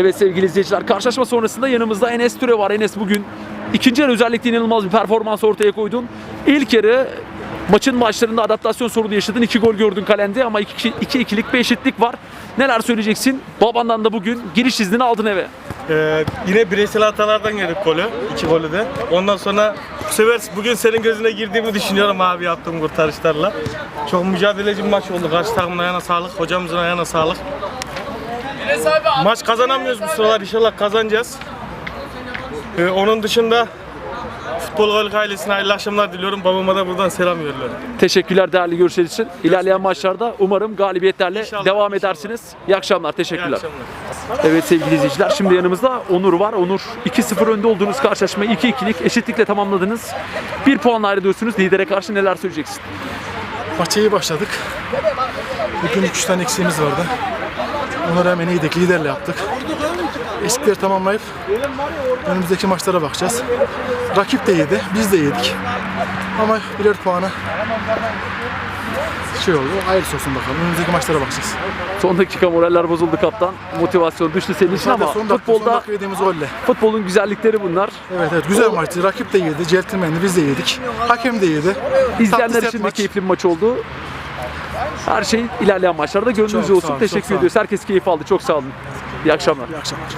Evet sevgili izleyiciler karşılaşma sonrasında yanımızda Enes Türe var. Enes bugün ikinci yarı özellikle inanılmaz bir performans ortaya koydun. İlk yarı maçın başlarında adaptasyon sorunu yaşadın. iki gol gördün kalende ama 2-2'lik bir eşitlik var. Neler söyleyeceksin? Babandan da bugün giriş iznini aldın eve. Ee, yine bireysel hatalardan yedik golü. iki golü de. Ondan sonra bu sefer bugün senin gözüne girdiğimi düşünüyorum abi yaptığım kurtarışlarla. Çok mücadeleci bir maç oldu. Karşı takımın ayağına sağlık, hocamızın ayağına sağlık. Maç kazanamıyoruz bu sıralar. İnşallah kazanacağız. Ee, onun dışında Futbol Golük ailesine hayırlı akşamlar diliyorum. Babama da buradan selam veriyorum. Teşekkürler değerli görüşler için. İlerleyen maçlarda umarım galibiyetlerle İnşallah, devam inşallah. edersiniz. İyi akşamlar. İyi Teşekkürler. akşamlar. Evet sevgili izleyiciler şimdi yanımızda Onur var. Onur 2-0 önde olduğunuz karşılaşmayı 2-2'lik eşitlikle tamamladınız. Bir puanla ayrılıyorsunuz. Lidere karşı neler söyleyeceksin? Maça iyi başladık. Bugün 3 tane eksiğimiz vardı. Ona rağmen iyiydik, liderle yaptık. Eksikleri tamamlayıp önümüzdeki maçlara bakacağız. Rakip de iyiydi, biz de iyiydik. Ama birer puanı şey oldu, hayırlısı olsun bakalım. Önümüzdeki maçlara bakacağız. Son dakika moraller bozuldu kaptan. Motivasyon düştü senin için Zaten ama son dakika, son futbolda dakika yediğimiz golle. futbolun güzellikleri bunlar. Evet evet güzel maçtı. Rakip de iyiydi, centilmendi, biz de iyiydik. Hakem de iyiydi. İzleyenler Tatlı için de maç. keyifli bir maç oldu. Her şey ilerleyen maçlarda gönlünüzce olsun. sağ ol, çok Teşekkür ediyoruz. Herkes keyif aldı. Çok sağ olun. İyi akşamlar. İyi akşamlar.